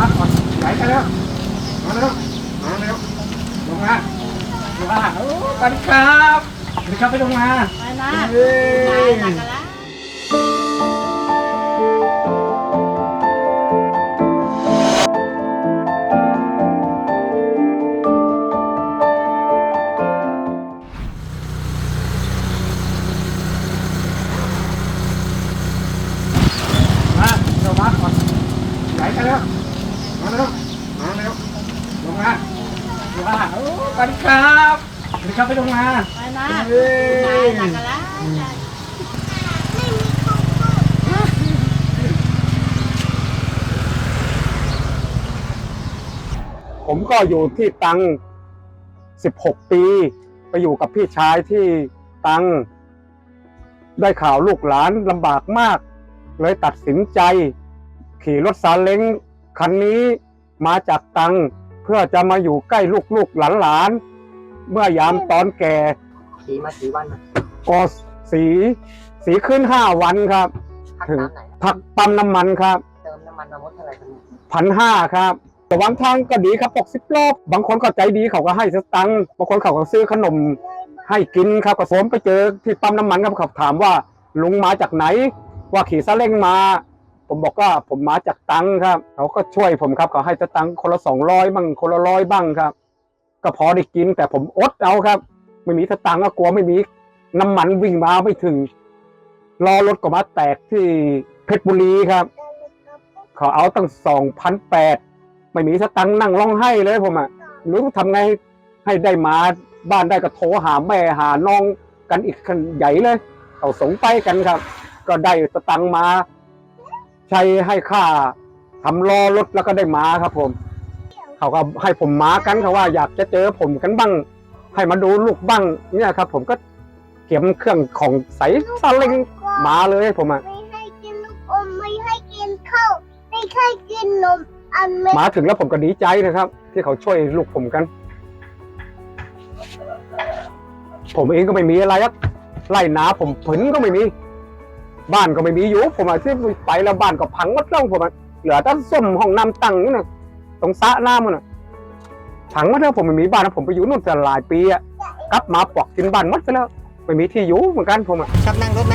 มาก่อนไหลไปแล้วมาเร็วมาเร็วลงมาลงมาโอ้สวัสดีครับสวัสดีครับไปลงมาไปนะเย้ไปหลักกันละ มาเร็วมาเร็วลงมาลงมาโอ้สวัสดีครับสวัสดีครับไปลงมาไปนะเย้ไปหลักกันละผมก็อยู่ที่ตัง 16 ปี ไปอยู่กับพี่ชายที่ตัง ได้ข่าวลูกหลานลำบากมาก เลยตัดสินใจ ขี่รถซาเล้ง คันนี้มาจากตังเพื่อจะมาอยู่ใกล้ลูกลูกหลานหลานๆเมื่อยามตอนแก่ขี่มากี่วันนะก็สี สีขึ้นห้าวันครับ พักถึงน้ำไหนอะพักปั๊มน้ำมันครับเติมน้ำมันมามดเท่าไหร่ครับเนี่ยพันห้าครับแต่วันทางก็ดีครับปกสิบรอบบางคนก็ใจดีเขาก็ให้สตังค์บางคนเขาก็ซื้อขนมให้กินครับก็สวมไปเจอที่ปั๊มน้ำมันครับเขาถามว่าลุงมาจากไหน ว่าขี่ซาเล้งมา ผมบอกว่าผมมาจากตังครับเขาก็ช่วยผมครับเขาให้ตังคนละสองร้อยบ้างคนละร้อยบ้างครับ ก็พอได้กินแต่ผมอดเอาครับ ไม่มีสตังก็กลัวไม่มีน้ำมันวิ่งมาไม่ถึงรอรถก็มาแตกที่เพชรบุรีครับ เขาเอาตั้งสองพันแปดไม่มีสตังค์นั่งร้องไห้เลยผมอะรู้ทำไงให้ได้มาบ้านได้ก็โทรหาแม่หาน้องกันอีกขันใหญ่เลย เขาสงไปกันครับ ก็ได้สตังค์มา ใช้ให้ค่าทำรอรถแล้วก็ได้มาครับผม เขาก็ให้ผมมากันเขาว่าอยากจะเจอผมกันบ้าง ให้มาดูลูกบ้างเนี่ยครับ ผมก็เก็บเครื่องของใสซาเล้งมาเลยผมอะไม่ให้กินลูกอมไม่ให้กินข้าวไม่ให้กินนมอันเม็ดมาถึงแล้วผมก็ดีใจนะครับ ที่เขาช่วยลูกผมกัน ผมเองก็ไม่มีอะไรอะไล่นาผมผลก็ไม่มี บ้านก็ไม่มีอยู่ผมอาที่ไปแล้วบ้านก็พังหมดแล้วผมอะเหลือแต่ส้มห้องน้ำตังนี่นะตรงสระน้ำมันนะพังหมดแล้วผมไม่มีบ้านนะผมไปอยู่นู่นจะหลายปีอะกลับมาปอกกินบ้านหมดไปแล้วไม่มีที่อยู่เหมือนกันผมอะชอบนั่งรถไหม